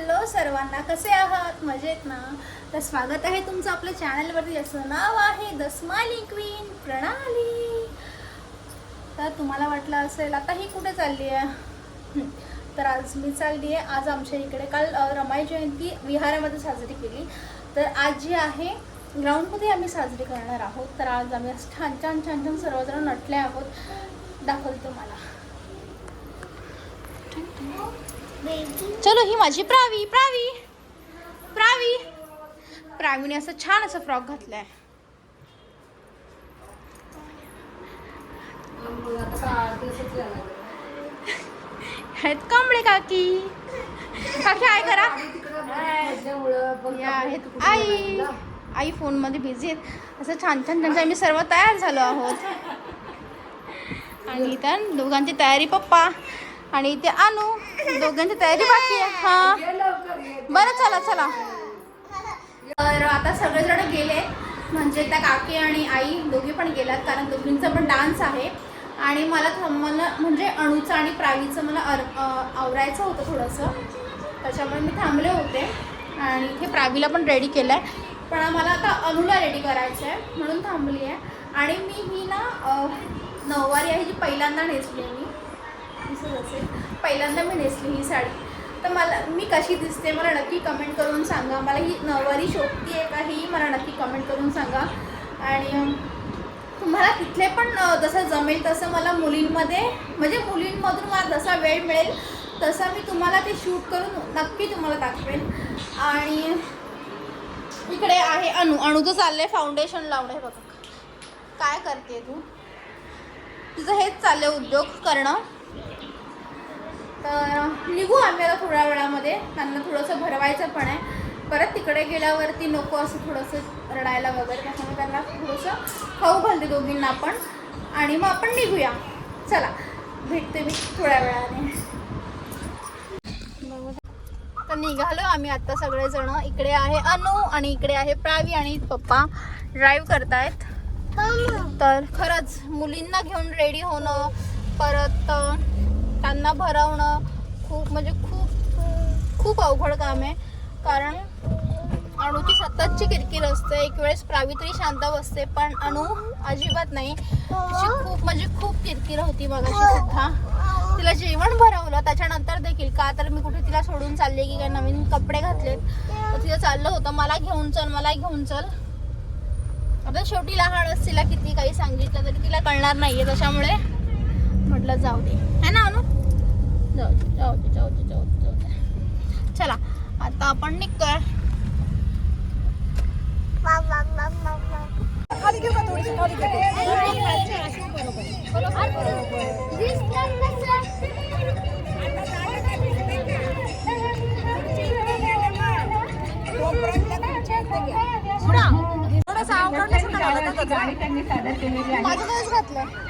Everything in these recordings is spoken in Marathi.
हॅलो सर्वांना कसे आहात? मजेत ना? तर स्वागत आहे तुमचं आपल्या चॅनलवरती. याचं नाव आहे द स्माइलिंग क्वीन प्रणाली. तर तुम्हाला वाटलं असेल आता ही कुठे चालली आहे? तर आज मी चालली आहे. आज आमच्या इकडे काल रमाई जयंती विहारामध्ये साजरी केली. तर आज जी आहे ग्राउंडमध्ये आम्ही साजरी करणार आहोत. तर आज आम्ही छान छान छान छान सर्वजण नटले आहोत. दाखवते तुम्हाला. चलो ही माझी प्रावी प्रावी. प्रावी. प्रावीने असं छान असं फ्रॉक घातलाय. आहेत कांबळे काकी. काकी आय करा. या आहेत. आई. आई फोनमध्ये बिझी आहेत. असं छान छान त्यांचं आम्ही सर्व तयार झालो आहोत. आणि त्या दोघांची तयारी पप्पा. आणि इथे आणू दोघांची तयारी बाकी आहे. हा. बरं चला चला. तर आता सगळेजण गेले. म्हणजे त्या काकी आणि आई दोघी पण गेल्यात कारण दोघींचा पण डान्स आहे. आणि मला थांब मला म्हणजे अणूचं आणि प्रावीचं मला अर आवरायचं होतं थोडंसं. त्याच्यामुळे मी थांबले होते. आणि इथे प्रावीला पण रेडी केलं आहे पण मला आता अणूला रेडी करायचं आहे म्हणून थांबली आहे आणि मी ही ना नऊवारी आहे जी पहिल्यांदा नेसली आहे मी. दिसत असेल. पहिल्यांदा मी नेसली ही साडी. तर मला मी कशी दिसते मला नक्की कमेंट करून सांगा. मला ही नऊवारी शोभती आहे का ही मला नक्की कमेंट करून सांगा. आणि तुम्हाला तिथले पण जसं जमेल तसं मला मुलींमध्ये म्हणजे मुलींमधून मला जसा वेळ मिळेल तसा मी तुम्हाला ते शूट करून नक्की तुम्हाला दाखवेन. आणि इकडे आहे अणू अणूचं आहे फाउंडेशन लावणं हे बघा. काय करते तू? तिचं हेच चाललं उद्योग करणं. तर निघू आम्ही आता थोड्या वेळामध्ये. त्यांना थोडंसं भरवायचं पण आहे. परत तिकडे गेल्यावरती नको असं थोडंसं रडायला वगैरे. त्याच्यामुळे त्यांना थोडंसं खाऊ घालते दोघींना पण. आणि मग आपण निघूया. चला भेटते मी थोड्या वेळाने. तर निघालो आम्ही आता सगळेजण. इकडे आहे अनु आणि इकडे आहे प्रावी आणि पप्पा. ड्राईव्ह करतायत. तर खरंच मुलींना घेऊन रेडी होणं. परत त्यांना भरवणं खूप म्हणजे खूप खूप अवघड काम आहे. कारण अणूची सततची किरकिर असते एक वेळेस प्रावित्री शांत बसते पण अणू अजिबात नाही. तिची खूप म्हणजे खूप किरकिर होती मगाशी सुद्धा. तिला जेवण भरवलं त्याच्यानंतर देखील का तर मी कुठे तिला सोडून चालले की काय नवीन कपडे घातलेत. तर तिला चाललं होतं मला घेऊन चल मला घेऊन चल. आता शेवटी लहान असतीला किती काही सांगितलं तरी तिला कळणार नाहीये त्याच्यामुळे म्हटलं जाऊ दे. है ना अनु? जाऊ दे जाऊ दे जाऊ दे जाऊ दे जाऊ दे. चला आता आपण निघतोय. त्यांनी सादर केलेली आहे माझं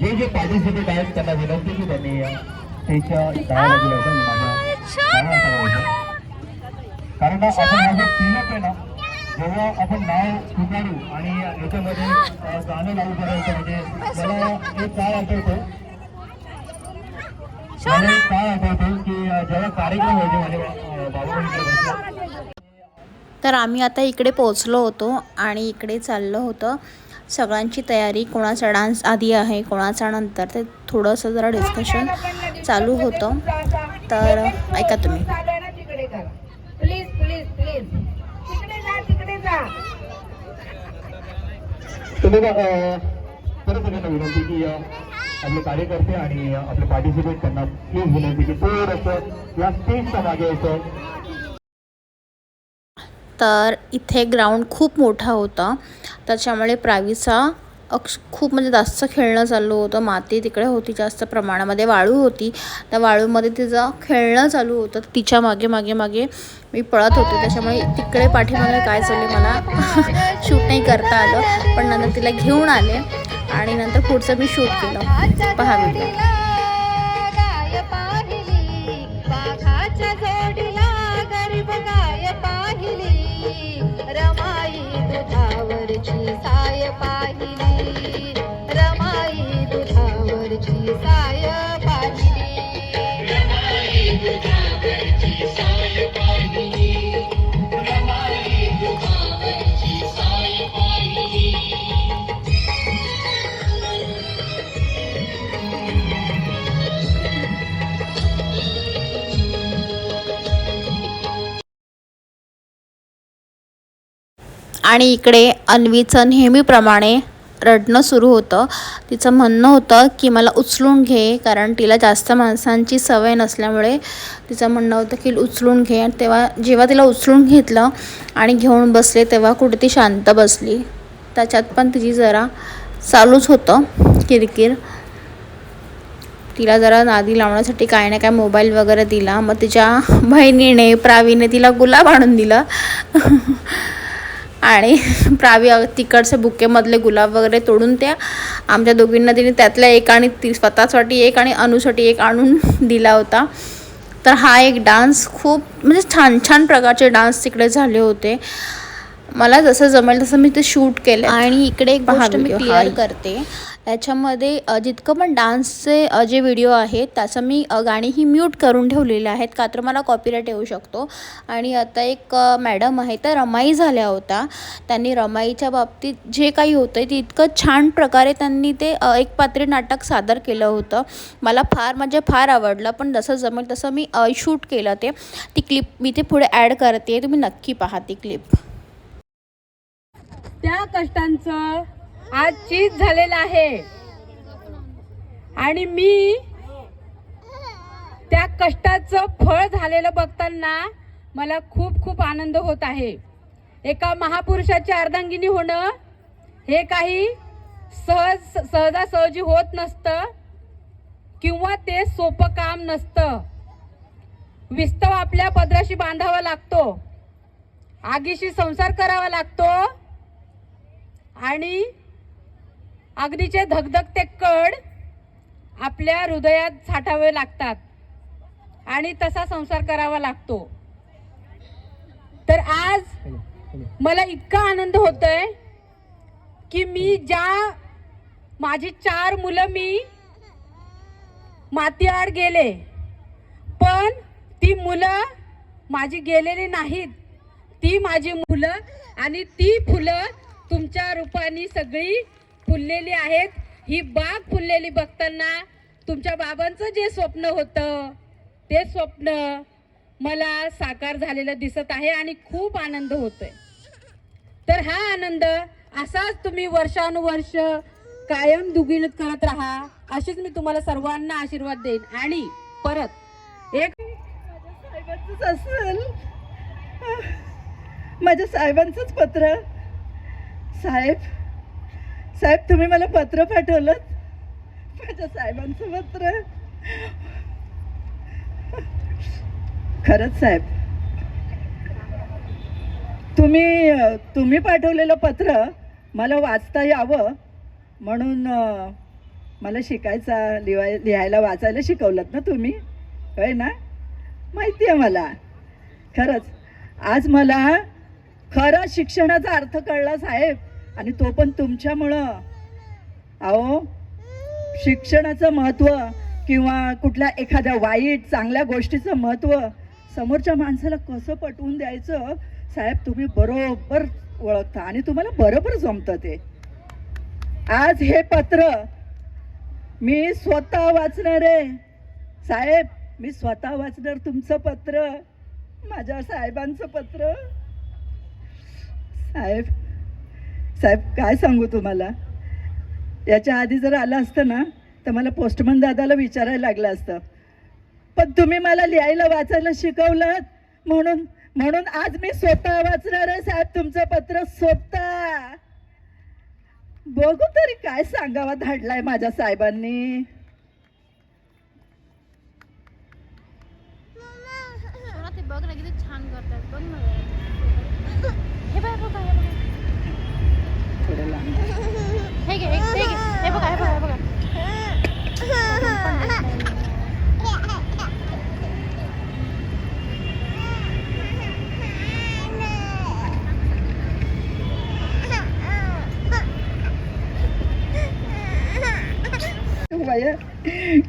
जे जे पार्टिसिपेट आहेत त्यांना विनंती की त्यांनी कारण आपण जो क्लीनअप आहे ना जेव्हा आपण नाव स्वीकारू आणि याच्यामध्ये गाणं लावू करायचं म्हणजे मला एक काय आठवतं? मला एक काय आठवतं की जेव्हा कार्यक्रम व्हायचे माझ्या बसला तर आम्ही आता इकडे पोचलो होतो आणि इकडे चाललं होतं. सगळ्यांची तयारी कोणाचा डान्स आधी आहे कोणाचा नंतर ते थोडंसं जरा डिस्कशन चालू होतं. तर ऐका तुम्ही. प्लीज प्लीज प्लीज तिकडे जा तिकडे जा. तुम्ही अ, परत सगळ्यांना विनंती की अ, आपले कार्यकर्ते आणि आपले पार्टिसिपेट त्यांना प्लीज विनंती की थोडंसं या स्टेजच्या मागे यायचं तर इथे ग्राउंड खूप मोठा होता. त्याच्यामुळे प्रावीचा अक्ष खूप म्हणजे जास्त खेळणं चालू होतं. माती तिकडे होती जास्त प्रमाणामध्ये वाळू होती. त्या वाळूमध्ये तिचं खेळणं चालू होतं. तिच्यामागे मागे मागे मी पळत होते. त्याच्यामुळे तिकडे पाठीमागे काय चालले मला शूट नाही करता आलं. पण नंतर तिला घेऊन आले आणि नंतर पुढचं मी शूट केलं. पहा व्हिडिओ Thank you. आणि इकडे अन्वीचं नेहमीप्रमाणे रडणं सुरू होतं. तिचं म्हणणं होतं की मला उचलून घे कारण तिला जास्त माणसांची सवय नसल्यामुळे तिचं म्हणणं होतं की उचलून घे. आणि तेव्हा जेव्हा तिला उचलून घेतलं आणि घेऊन बसले तेव्हा कुठे ती शांत बसली. त्याच्यात पण तिची जरा चालूच होतं किरकिर. तिला जरा नादी लावण्यासाठी काय ना काय मोबाईल वगैरे दिला. मग तिच्या बहिणीने प्रावीने तिला गुलाब आणून दिला. आणि प्रावी तिकडचे बुकेमधले गुलाब वगैरे तोडून त्या आमच्या दोघींना तिने त्यातल्या एक आणि ती स्वतःसाठी एक आणि अनुसाठी एक आणून दिला होता. तर हा एक डान्स खूप म्हणजे छान छान प्रकारचे डान्स तिकडे झाले होते. मला जसं जमेल तसं मी ते शूट केलं आणि इकडे एक गोष्ट मी क्लिअर करते. त्याच्यामध्ये अ, जितकं पण डान्सचे जे व्हिडिओ आहेत त्याचं मी अ, गाणी ही म्यूट करून ठेवलेले आहेत. का तर मला कॉपीराईट येऊ शकतो. आणि आता एक मॅडम आहे त्या रमाई झाल्या होत्या. त्यांनी रमाईच्या बाबतीत जे काही होतं ते इतकं छान प्रकारे त्यांनी ते एक पात्री नाटक सादर केलं होतं. मला फार म्हणजे फार आवडलं. पण जसं जमेल तसं मी शूट केलं ते. ती क्लिप मी ते पुढे ॲड करते. तुम्ही नक्की पहा ती क्लिप त्या कष्टांचं आज चीज झालेलं आहे. आणि मी त्या कष्टाचं फळ झालेलं बघताना मला खूप खूप आनंद होत आहे. एका महापुरुषाची अर्धांगिनी होणं हे काही सहज सहजासहजी होत नसतं किंवा ते सोपं काम नसतं. विस्तव आपल्या पदराशी बांधावा लागतो. आगीशी संसार करावा लागतो. आणि अग्नीचे धगधगते कड आपल्या हृदयात साठावे लागतात आणि तसा संसार करावा लागतो. तर आज मला इतका आनंद होतोय की मी ज्या माझी चार मुलं मी मातीआड गेले पण ती मुलं माझी गेलेली नाहीत. ती माझी मुलं आणि ती फुलं तुमच्या रूपाने सगळी फुललेली आहेत. ही बाग फुललेली बघताना तुमच्या बाबांचं जे स्वप्न होतं ते स्वप्न मला साकार झालेलं दिसत आहे आणि खूप आनंद होतोय. तर हा आनंद असाच तुम्ही वर्षानुवर्ष कायम दुगिणत करत राहा अशीच मी तुम्हाला सर्वांना आशीर्वाद देईन. आणि परत एक माझ्या साहेबांचंच पत्र. साहेब साहेब तुम्ही मला पत्र पाठवलं माझ्या साहेबांचं पत्र. खरंच साहेब. तुम्ही तुम्ही पाठवलेलं पत्र मला वाचता यावं म्हणून मला शिकायचा लिवाय लिहायला वाचायला शिकवलं ना तुम्ही? होय ना? माहिती आहे मला. खरंच आज मला खरा शिक्षणाचा अर्थ कळला साहेब. आणि तो पण तुमच्यामुळं. अहो शिक्षणाचं महत्त्व किंवा कुठल्या एखाद्या वाईट चांगल्या गोष्टीचं महत्त्व समोरच्या माणसाला कसं पटवून द्यायचं साहेब तुम्ही बरोबर ओळखता आणि तुम्हाला बरोबर जमतं ते. आज हे पत्र मी स्वतः वाचणार आहे. साहेब मी स्वतः वाचणार तुमचं पत्र माझ्या साहेबांचं पत्र. साहेब साहेब काय सांगू तुम्हाला? याच्या आधी जर आलं असतं ना तर मला पोस्टमन दादाला विचारायला लागलं असतं. पण तुम्ही मला लिहायला वाचायला शिकवलं म्हणून म्हणून आज मी स्वतः वाचणार आहे साहेब तुमचं पत्र स्वतः. बघू तरी काय सांगावा धाडलाय माझ्या साहेबांनी. घे हे घे. हे बघा हे बघा हे बघा.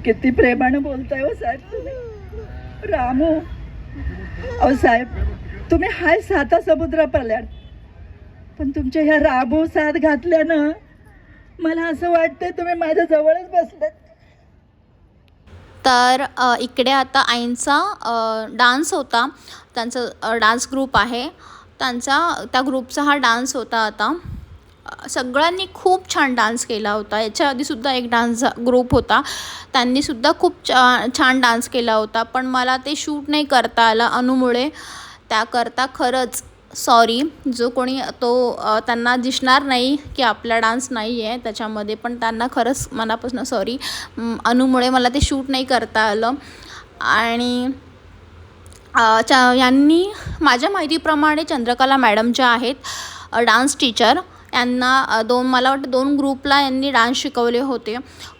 किती प्रेमानं बोलताय हो साहेब तुम्ही. रामू अहो साहेब तुम्ही हाय साता समुद्र पल्याड पण तुमच्या ह्या रामू साथ घातल्यानं मला असं वाटतं तुम्ही माझ्या जवळच बसलात. तर इकडे आता आईंचा डान्स होता. त्यांचा डान्स ग्रुप आहे. त्यांचा त्या ग्रुपचा हा डान्स होता आता. सगळ्यांनी खूप छान डान्स केला होता. याच्या आधीसुद्धा एक डान्स ग्रुप होता. त्यांनीसुद्धा खूप छा छान डान्स केला होता. पण मला ते शूट नाही करता आलं अनुमुळे. त्याकरता खरंच सॉरी जो कोणी तो त्यांना दिसणार नाही की आपला डान्स नाही आहे त्याच्यामध्ये पण त्यांना खरंच मनापासून सॉरी. अनुमुळे मला ते शूट नाही करता आलं. आणि चा यांनी माझ्या माहितीप्रमाणे चंद्रकला मॅडम ज्या आहेत डान्स टीचर यांना दोन मला वाटतं दोन ग्रुपला यांनी डान्स शिकवले होते.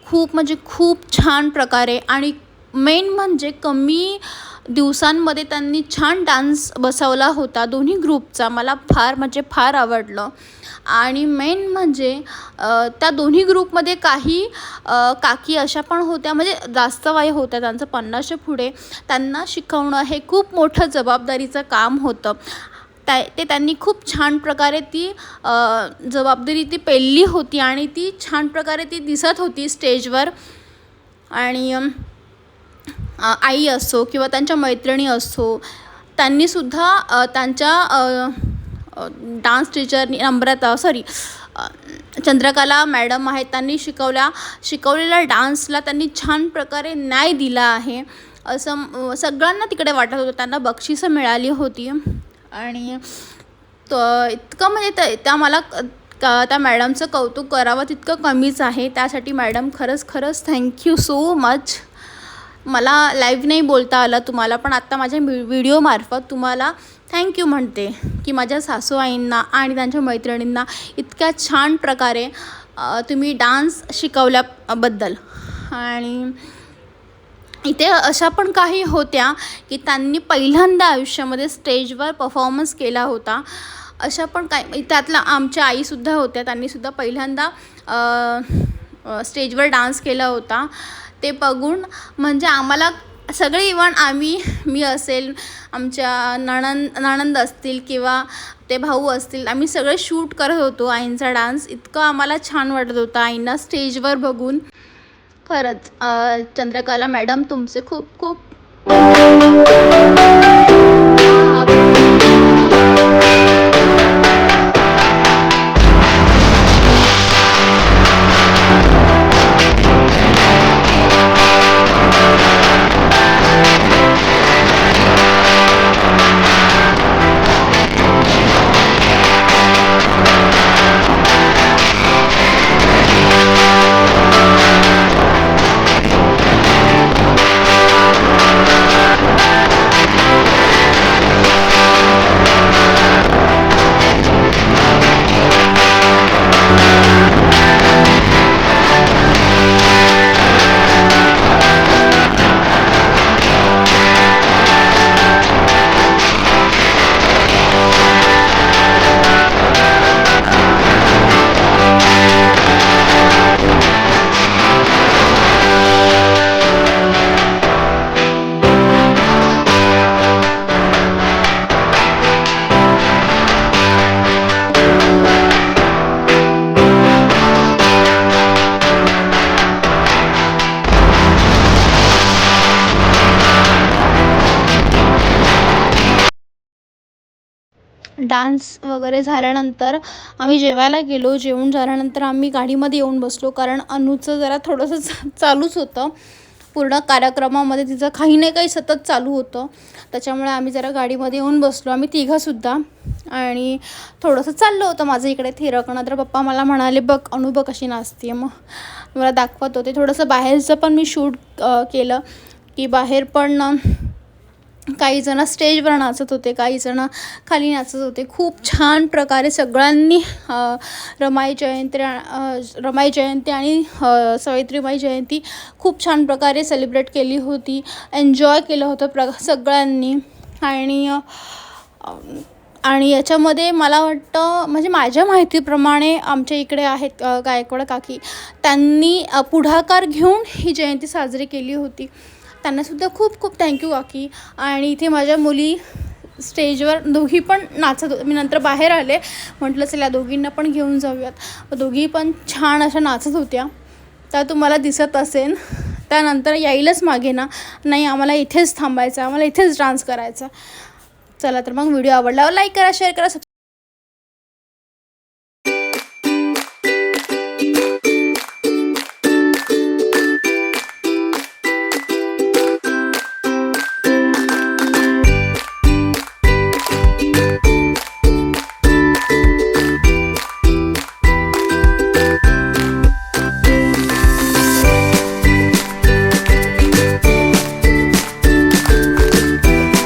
खूप म्हणजे खूप छान प्रकारे आणि मेन म्हणजे कमी दिवसांमध्ये त्यांनी छान डान्स बसवला होता दोन्ही ग्रुपचा. मला फार म्हणजे फार आवडलं. आणि मेन म्हणजे त्या दोन्ही ग्रुपमध्ये काही काकी अशा पण होत्या म्हणजे जास्त वय होत्या त्यांचं पन्नासच्या पुढे. त्यांना शिकवणं हे खूप मोठं जबाबदारीचं काम होतं. त्या ते त्यांनी खूप छान प्रकारे ती जबाबदारी ती पेलली होती आणि ती छान प्रकारे ती दिसत होती स्टेजवर. आणि आई असो किंवा त्यांच्या मैत्रिणी असो त्यांनीसुद्धा त्यांच्या डान्स टीचरनी नम्रता सॉरी चंद्रकला मॅडम आहेत त्यांनी शिकवल्या शिकवलेल्या डान्सला त्यांनी छान प्रकारे न्याय दिला आहे. असं सगळ्यांना तिकडे वाटत होतं त्यांना बक्षिसं मिळाली होती. आणि त इतकं म्हणजे त्या त्या मला का त्या मॅडमचं कौतुक करावं तितकं कमीच आहे. त्यासाठी मॅडम खरंच खरंच थँक्यू सो मच मला लाईव्ह नाही बोलता आलं तुम्हाला पण आत्ता माझ्या व्हि व्हिडिओमार्फत तुम्हाला थँक्यू म्हणते की माझ्या सासू आईंना आणि त्यांच्या मैत्रिणींना इतक्या छान प्रकारे तुम्ही डान्स शिकवल्याबद्दल. आणि इथे अशा पण काही होत्या की त्यांनी पहिल्यांदा आयुष्यामध्ये स्टेजवर परफॉर्मन्स केला होता. अशा पण काही त्यातला आमच्या आईसुद्धा होत्या त्यांनीसुद्धा पहिल्यांदा स्टेजवर डान्स केला होता. ते बघून म्हणजे आम्हाला सगळे इवन आम्ही मी असेल आमच्या नणंद नणंद असतील किंवा ते भाऊ असतील आम्ही सगळे शूट करत होतो आईंचा डान्स. इतकं आम्हाला छान वाटत होतं आईंना स्टेजवर बघून. खरंच चंद्रकला मॅडम तुमचे खूप खूप डान्स वगैरे झाल्यानंतर आम्ही जेवायला गेलो. जेवून झाल्यानंतर आम्ही गाडीमध्ये येऊन बसलो. कारण अनुचं जरा थोडंसं चालूच होतं. पूर्ण कार्यक्रमामध्ये तिचं काही नाही काही सतत चालू होतं. त्याच्यामुळे आम्ही जरा गाडीमध्ये येऊन बसलो. आम्ही तिघंसुद्धा. आणि थोडंसं चाललं होतं माझं इकडे थिरकणं तर पप्पा मला म्हणाले बघ अनुभव कशी नाचते मग मला दाखवत होते. थोडंसं बाहेरचं पण मी शूट केलं. की बाहेर पण काही जण स्टेजवर नाचत होते काही जण खाली नाचत होते. खूप छान प्रकारे सगळ्यांनी रमाई जयंती रमाई जयंती आणि सावित्रीबाई जयंती खूप छान प्रकारे सेलिब्रेट केली होती. एन्जॉय केलं होतं प्र सगळ्यांनी. आणि आणि याच्यामध्ये मला वाटतं म्हणजे माझ्या माहितीप्रमाणे आमच्या इकडे आहेत गायकवाड काकी. त्यांनी पुढाकार घेऊन ही जयंती साजरी केली होती. त्यांनासुद्धा खूप खूप थँक्यू काकी आणि इथे माझ्या मुली स्टेजवर दोघी पण नाचत होत्या मी नंतर बाहेर आले. म्हटलं चला दोघींना पण घेऊन जाऊयात. दोघी पण छान अशा नाचत होत्या. त्या तुम्हाला दिसत असेल. त्यानंतर यायलाच मागे ना. नाही आम्हाला इथेच थांबायचं आम्हाला इथेच डान्स करायचा चला तर मग व्हिडिओ आवडल्यावर लाईक करा शेअर करा